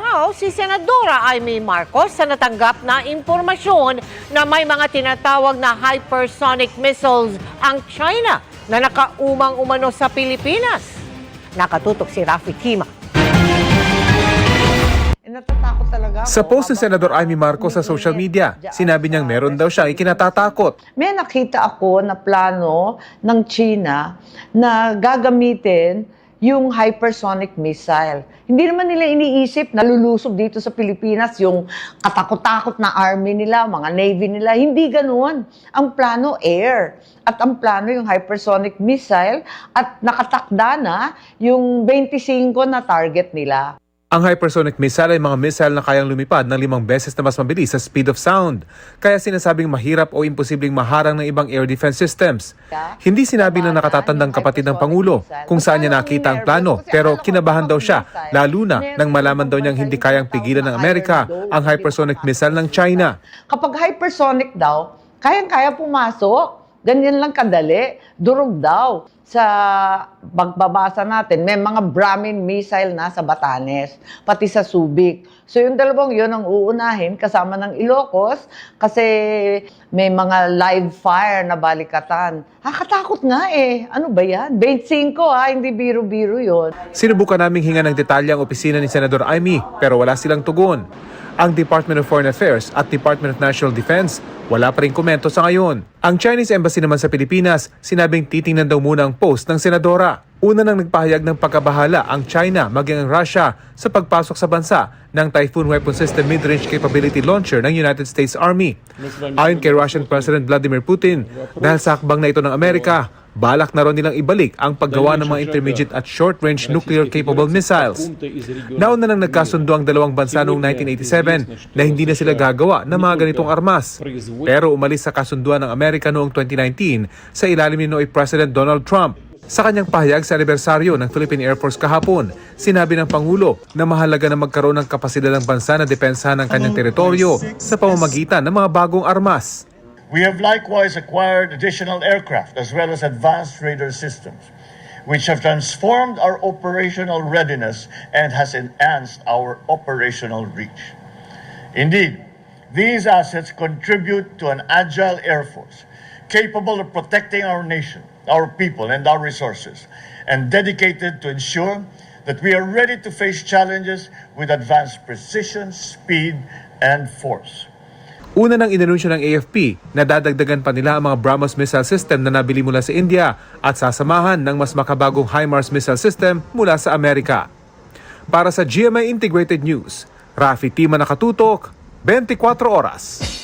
raw si Senadora Amy Marcos sa natanggap na impormasyon na may mga tinatawag na hypersonic missiles ang China na nakaumang umano sa Pilipinas. Nakatutok si Rafi Kima. Natatakot talaga. Sa post ni Senador Amy Marcos sa social media, sinabi niyang meron daw siyang ikinatatakot. May nakita ako na plano ng China na gagamitin yung hypersonic missile. Hindi naman nila iniisip na lulusob dito sa Pilipinas yung katakot-takot na army nila, mga navy nila. Hindi ganoon. Ang plano, air. At ang plano yung hypersonic missile at nakatakda na yung 25 na target nila. Ang hypersonic missile ay mga missile na kayang lumipad ng limang beses na mas mabilis sa speed of sound. Kaya sinasabing mahirap o imposibleng maharang ng ibang air defense systems. Hindi sinabi ng nakatatandang kapatid ng Pangulo kung saan niya nakita ang plano pero kinabahan daw siya lalo na nang malaman daw niyang hindi kayang pigilan ng Amerika ang hypersonic missile ng China. Kapag hypersonic daw, kayang-kaya pumasok. Ganyan lang kadali. Durog daw. Sa pagbabasa natin, may mga Brahmin missile na sa Batanes, pati sa Subic. So yung dalawang yun ang uunahin kasama ng Ilocos kasi may mga live fire na balikatan. Nakakatakot nga eh. Ano ba yan? 25 ha, hindi biro-biro yon. Sinubukan naming hinga ng detalye ang opisina ni Senador Amy pero wala silang tugon. Ang Department of Foreign Affairs at Department of National Defense wala pa rin komento sa ngayon. Ang Chinese Embassy naman sa Pilipinas sinabing titingnan daw muna ang post ng senadora. Una nang nagpahayag ng pagkabahala ang China maging ang Russia sa pagpasok sa bansa ng Typhoon Weapon System Mid-Range Capability Launcher ng United States Army. Ayon kay Russian President Vladimir Putin, dahil sa hakbang na ito ng Amerika, balak na rin nilang ibalik ang paggawa ng mga intermediate at short-range nuclear-capable missiles. Nauna nang nagkasundo ang dalawang bansa noong 1987 na hindi na sila gagawa ng mga ganitong armas. Pero umalis sa kasunduan ng Amerika noong 2019 sa ilalim ni Noy President Donald Trump. Sa kanyang pahayag sa anibersaryo ng Philippine Air Force kahapon, sinabi ng Pangulo na mahalaga na magkaroon ng kapasidad ng bansa na depensahan ng kanyang teritoryo sa pamamagitan ng mga bagong armas. We have likewise acquired additional aircraft as well as advanced radar systems, which have transformed our operational readiness and has enhanced our operational reach. Indeed, these assets contribute to an agile Air Force capable of protecting our nation, our people, and our resources, and dedicated to ensure that we are ready to face challenges with advanced precision, speed, and force. Una nang inanunsyo ng AFP na dadagdagan pa nila ang mga BrahMos missile system na nabili mula sa India at sasamahan ng mas makabagong HIMARS missile system mula sa Amerika. Para sa GMA Integrated News, Rafi Tima Nakatutok, 24 Oras.